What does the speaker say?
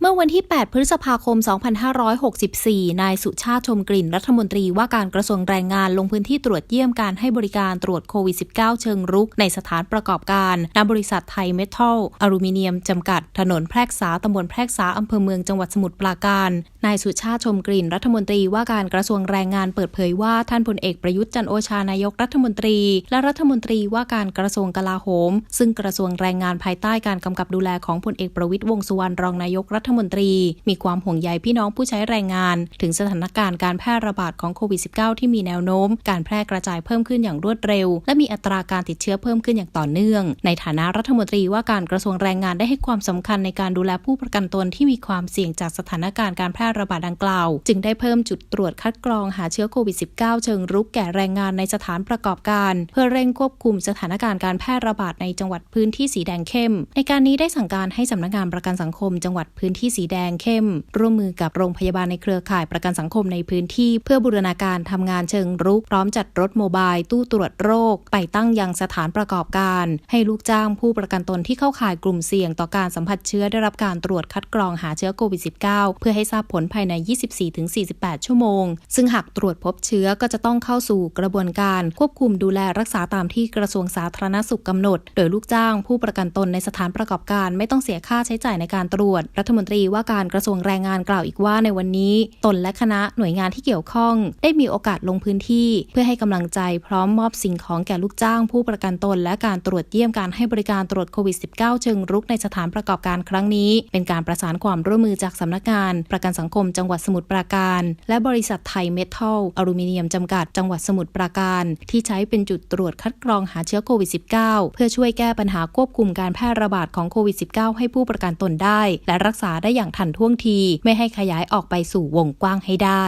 เมื่อวันที่ 8 พฤษภาคม 2564 นายสุชาติชมกลิ่นรัฐมนตรีว่าการกระทรวงแรงงานลงพื้นที่ตรวจเยี่ยมการให้บริการตรวจโควิด -19 เชิงรุกในสถานประกอบการณบริษัทไทยเมทัลอลูมิเนียมจำกัด ถนนแพรกษาตำบลแพรกษาอำเภอเมืองจังหวัดสมุทรปราการ นายสุชาติชมกลิ่นรัฐมนตรีว่าการกระทรวงแรงงานเปิดเผยว่าท่านพลเอกประยุทธ์จันโอชานายกรัฐมนตรี และรัฐมนตรีว่าการกระทรวงกลาโหม ซึ่งกระทรวงแรงงานภายใต้การกำกับดูแลของพลเอกประวิตยวงสุวรรณรองนายกรัฐฐมนตรี มีความห่วงใยพี่น้องผู้ใช้แรงงาน ถึงสถานการณ์การแพร่ระบาดของโควิด -19 ที่มีแนวโน้ม การแพร่กระจายเพิ่มขึ้นอย่างรวดเร็ว และมีอัตราการติดเชื้อเพิ่มขึ้นอย่างต่อเนื่อง ในฐานะรัฐมนตรีว่าการกระทรวงแรงงานได้ให้ความสำคัญในการดูแลผู้ประกันตนที่มีความเสี่ยงจากสถานการณ์การแพร่ระบาดดังกล่าว จึงได้เพิ่มจุดตรวจคัดกรองหาเชื้อโควิด -19 เชิงรุกแก่แรงงานในสถานประกอบการ เพื่อเร่งควบคุมสถานการณ์การแพร่ระบาดในจังหวัดพื้นที่สีแดงเข้ม ในการนี้ได้สั่งการให้สำนักงานประกันสังคมจังหวัดพื้นที่สีแดงเข้ม ร่วมมือกับโรงพยาบาลในเครือข่ายประกันสังคมในพื้นที่ เพื่อบูรณาการทำงานเชิงรุก พร้อมจัดรถโมบาย ตู้ตรวจโรค ไปตั้งยังสถานประกอบการ ให้ลูกจ้างผู้ประกันตนที่เข้าข่ายกลุ่มเสี่ยงต่อการสัมผัสเชื้อได้รับการตรวจคัดกรองหาเชื้อโควิด -19 เพื่อให้ทราบผลภายใน 24-48 ชั่วโมง ซึ่งหากตรวจพบเชื้อก็จะต้องเข้าสู่กระบวนการควบคุมดูแลรักษาตามที่กระทรวงสาธารณสุขกำหนด โดยลูกจ้าง ผู้ประกันตนในสถานประกอบการ ไม่ต้องเสียค่าใช้จ่ายในการตรวจ รัฐมนตรีว่าการกระทรวงแรงงานกล่าวอีกว่าในวันนี้ ตนและคณะหน่วยงานที่เกี่ยวข้อง ได้มีโอกาสลงพื้นที่ เพื่อให้กำลังใจพร้อมมอบสิ่งของแก่ลูกจ้าง ผู้ประกันตน และการตรวจเยี่ยมการให้บริการตรวจโควิด -19 เชิงรุกในสถานประกอบการครั้งนี้ เป็นการประสานความร่วมมือจากสำนักงาน ประกันสังคมจังหวัดสมุทรปราการ และบริษัทไทยเมทัลอลูมิเนียมจำกัดจังหวัดสมุทรปราการ ที่ใช้เป็นจุดตรวจคัดกรองหาเชื้อโควิด -19 เพื่อช่วยแก้ปัญหาควบคุมการแพร่ระบาดของโควิด -19 ให้ผู้ประกันตนได้ และรักษาได้อย่างทันท่วงที ไม่ให้ขยายออกไปสู่วงกว้างให้ได้